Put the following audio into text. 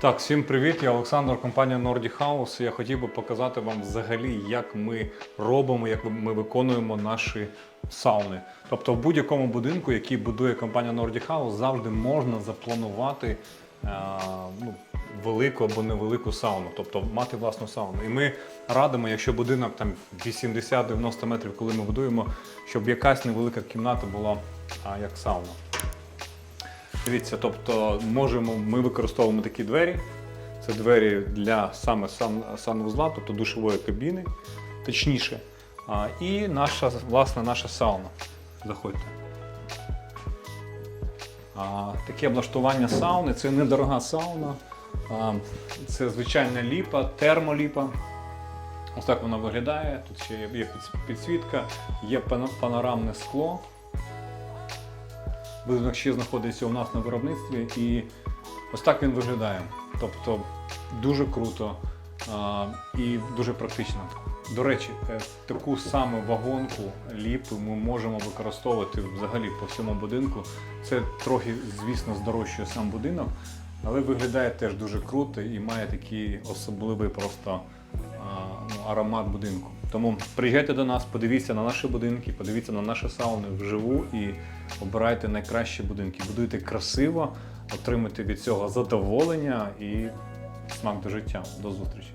Так, всім привіт, я Олександр, компанія Nordic House. Я хотів би показати вам взагалі, як ми робимо, як ми виконуємо наші сауни. Тобто в будь-якому будинку, який будує компанія Nordic House, завжди можна запланувати е, ну, велику або невелику сауну, тобто мати власну сауну. І ми радимо, якщо будинок там 80-90 метрів, коли ми будуємо, щоб якась невелика кімната була а, як сауна. Дивіться, тобто можемо, ми використовуємо такі двері. Це двері для саме сан, санвузла, тобто душової кабіни, точніше. А, і наша, власне, наша сауна. Заходьте. А, таке облаштування сауни це недорога сауна. А, це звичайна ліпа, термоліпа. Ось так вона виглядає. Тут ще є підсвітка, є панорамне скло. Будинок ще знаходиться у нас на виробництві, і ось так він виглядає. Тобто дуже круто а, і дуже практично. До речі, е, таку саму вагонку ліпи ми можемо використовувати взагалі по всьому будинку. Це трохи, звісно, здорожчує сам будинок, але виглядає теж дуже круто і має такий особливий просто а, ну, аромат будинку. Тому приїжджайте до нас, подивіться на наші будинки, подивіться на наші сауни вживу і обирайте найкращі будинки. Будуйте красиво, отримайте від цього задоволення і смак до життя. До зустрічі!